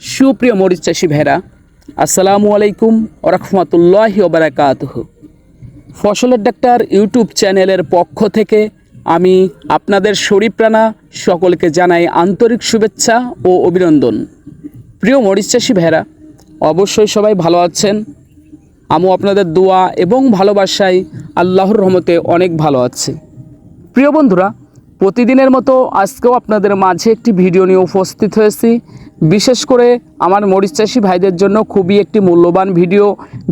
সুপ্রিয় মরিচ চাষি ভেড়া আসসালামু আলাইকুম ওরহমতুল্লাহ ওবরাকাতহ ফসলের ডাক্তার ইউটিউব চ্যানেলের পক্ষ থেকে আমি আপনাদের শরীপ্রাণা সকলকে জানাই আন্তরিক শুভেচ্ছা ও অভিনন্দন। প্রিয় মরিচ চাষি ভেড়া অবশ্যই সবাই ভালো আছেন। আমিও আপনাদের দোয়া এবং ভালোবাসায় আল্লাহর রহমতে অনেক ভালো আছে। প্রিয় বন্ধুরা, প্রতিদিনের মতো আজকেও আপনাদের মাঝে একটি ভিডিও নিয়ে উপস্থিত হয়েছি। বিশেষ করে আমার মরিচ চাষি ভাইদের জন্য খুবই একটি মূল্যবান ভিডিও।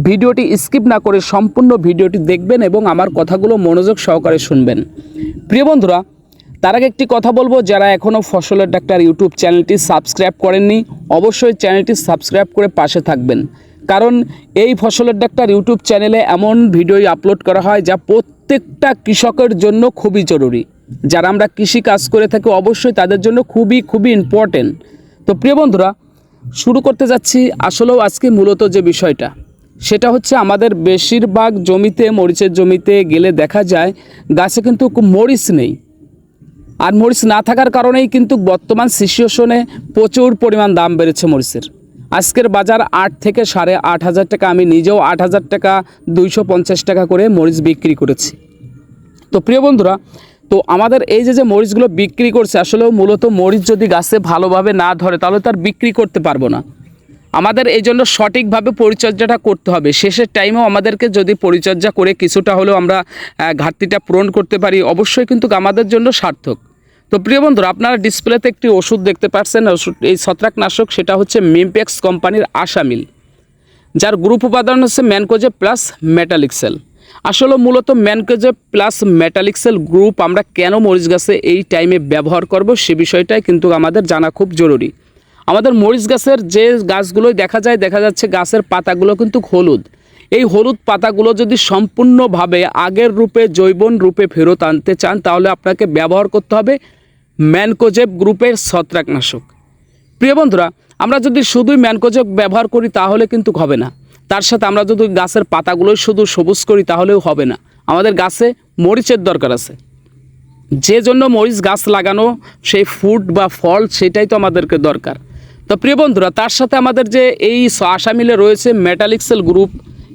ভিডিওটি স্কিপ না করে সম্পূর্ণ ভিডিওটি দেখবেন এবং আমার কথাগুলো মনোযোগ সহকারে শুনবেন। প্রিয় বন্ধুরা, তার আগে একটি কথা বলব, যারা এখনও ফসলের ডাক্তার ইউটিউব চ্যানেলটি সাবস্ক্রাইব করেননি, অবশ্যই চ্যানেলটি সাবস্ক্রাইব করে পাশে থাকবেন। কারণ এই ফসলের ডাক্তার ইউটিউব চ্যানেলে এমন ভিডিও আপলোড করা হয় যা প্রত্যেকটা কৃষকের জন্য খুবই জরুরি। যারা আমরা কৃষি কাজ করে থাকি, অবশ্যই তাদের জন্য খুবই খুবই ইম্পর্টেন্ট তো প্রিয় বন্ধুরা, শুরু করতে যাচ্ছি আসলেও আজকে মূলত যে বিষয়টা, সেটা হচ্ছে আমাদের বেশিরভাগ জমিতে, মরিচের জমিতে গেলে দেখা যায় গাছে কিন্তু মরিচ নেই। আর মরিচ না থাকার কারণেই কিন্তু বর্তমান সিচুয়েশনে প্রচুর পরিমাণ দাম বেড়েছে মরিচের। আজকের বাজার আট থেকে সাড়ে আট হাজার টাকা, আমি নিজেও আট হাজার টাকা, দুইশো পঞ্চাশ টাকা করে মরিচ বিক্রি করেছি। তো প্রিয় বন্ধুরা তো আমাদের এই যে যে মরিচগুলো বিক্রি করছে, আসলেও মূলত মরিচ যদি গাছে ভালোভাবে না ধরে, তাহলে তার বিক্রি করতে পারব না। আমাদের এই জন্য সঠিকভাবে পরিচর্যাটা করতে হবে। শেষের টাইমেও আমাদেরকে যদি পরিচর্যা করে কিছুটা হলেও আমরা ঘাটতিটা পূরণ করতে পারি, অবশ্যই কিন্তু আমাদের জন্য সার্থক। তো প্রিয় বন্ধুরা, আপনারা ডিসপ্লেতে একটি ওষুধ দেখতে পাচ্ছেন, ওষুধ এই ছত্রাকনাশক, সেটা হচ্ছে মিমপেক্স কোম্পানির আশামিল যার গ্রুপ উপাদান হচ্ছে ম্যানকোজে প্লাস মেটালিক্সেল আসলে মূলত ম্যানকোজে প্লাস মেটালিক্সেল গ্রুপ আমরা কেন মরিচ গাছে এই টাইমে ব্যবহার করব সে বিষয়টাই কিন্তু আমাদের জানা খুব জরুরি। আমাদের মরিচ গাছের যে গাছগুলোই দেখা যায়, দেখা যাচ্ছে গাছের পাতাগুলো কিন্তু হলুদ। এই হলুদ পাতাগুলো যদি সম্পূর্ণভাবে আগের রূপে, জৈবন রূপে ফেরত আনতে চান, তাহলে আপনাকে ব্যবহার করতে হবে ম্যানকোজেব গ্রুপের ছত্রাকনাশক। প্রিয় বন্ধুরা, আমরা যদি শুধুই ম্যানকোজক ব্যবহার করি, তাহলে কিন্তু হবে না। তার সাথে আমরা যদি গাছের পাতাগুলোই শুধু সবুজ করি, তাহলেও হবে না। আমাদের গাছে মরিচের দরকার আছে। যে জন্য মরিচ গাছ লাগানো, সেই ফুড বা ফল, সেটাই তো আমাদেরকে দরকার। তো প্রিয় বন্ধুরা, তার সাথে আমাদের যে এই আসামিলে রয়েছে মেটালিক্সেল গ্রুপ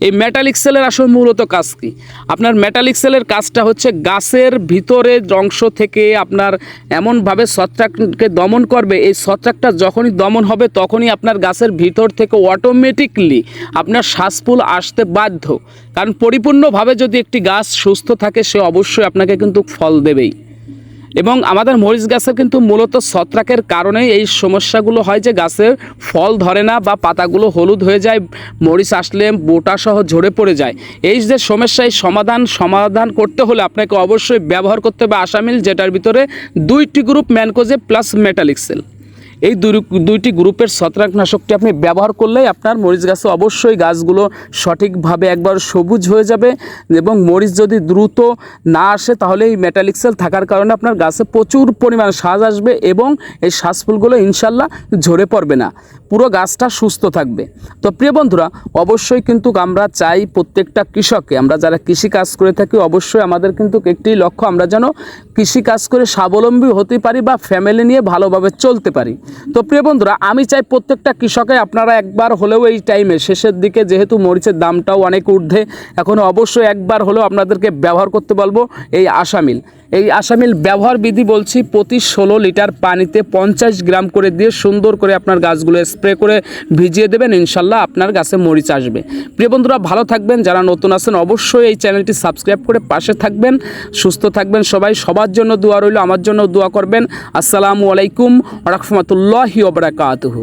এই মেটালিক্সেলের আসল মূলত কাজ কি? আপনার মেটালিক্সেলের কাজটা হচ্ছে গাছের ভিতরের অংশ থেকে আপনার এমনভাবে ছত্রাককে দমন করবে। এই ছত্রাকটা যখনই দমন হবে, তখনই আপনার গাছের ভিতর থেকে অটোমেটিকলি আপনার শ্বাসফুল আসতে বাধ্য। কারণ পরিপূর্ণভাবে যদি একটি গাছ সুস্থ থাকে, সে অবশ্যই আপনাকে কিন্তু ফল দেবেই। এবং আমাদের মরিচ গাছের কিন্তু মূলত ছত্রাকের কারণে এই সমস্যাগুলো হয় যে গাছের ফল ধরে না বা পাতাগুলো হলুদ হয়ে যায়, মরিচ আসলে বোটা সহ ঝরে পড়ে যায়। এই যে সমস্যা এই সমাধান সমাধান করতে হলে আপনাকে অবশ্যই ব্যবহার করতে হবে আসামিল, যেটার ভিতরে দুইটি গ্রুপ ম্যানকোজে প্লাস মেটালিক্সেল এই দুই দুইটি গ্রুপের ছত্রাকনাশকটি আপনি ব্যবহার করলেই আপনার মরিচ গাছে অবশ্যই গাছগুলো সঠিকভাবে একবার সবুজ হয়ে যাবে এবং মরিচ যদি দ্রুত না আসে তাহলে এই মেটালিক্সেল থাকার কারণে আপনার গাছে প্রচুর পরিমাণ শ্বাস আসবে এবং এই শ্বাসফুলগুলো ইনশাল্লাহ ঝরে পড়বে না। পুরো গাছটা সুস্থ থাকবে। তো প্রিয় বন্ধুরা, অবশ্যই কিন্তু আমরা চাই প্রত্যেকটা কৃষককে। আমরা যারা কৃষি কাজ করে থাকি, অবশ্যই আমাদের কিন্তু একটি লক্ষ্য, আমরা যেন কৃষি কাজ করে স্বাবলম্বী হতে পারি বা ফ্যামিলি নিয়ে ভালোভাবে চলতে পারি। তো প্রিয় বন্ধুরা, আমি চাই প্রত্যেকটা কৃষকে আপনারা একবার হলেও এই টাইমে শেষের দিকে যেহেতু মরিচের দামটাও অনেক ঊর্ধ্বে, এখন অবশ্যই একবার হলেও আপনাদেরকে ব্যবহার করতে পারব এই আশামিল এই আশামিল ব্যবহার বিধি বলছি প্রতি ষোলো লিটার পানিতে পঞ্চাশ গ্রাম করে দিয়ে সুন্দর করে আপনার গাছগুলো স্প্রে করে ভিজিয়ে দেবেন, ইনশাল্লাহ আপনার গাছে মরিচ আসবে। প্রিয় বন্ধুরা, ভালো থাকবেন, যারা নতুন আছেন অবশ্যই এই চ্যানেলটি সাবস্ক্রাইব করে পাশে থাকবেন, সুস্থ থাকবেন সবাই, সবার জন্য দোয়া রইল, আমার জন্য দোয়া করবেন। আসসালামু আলাইকুম রহমতুল্লাহি ওবরাকাতুহু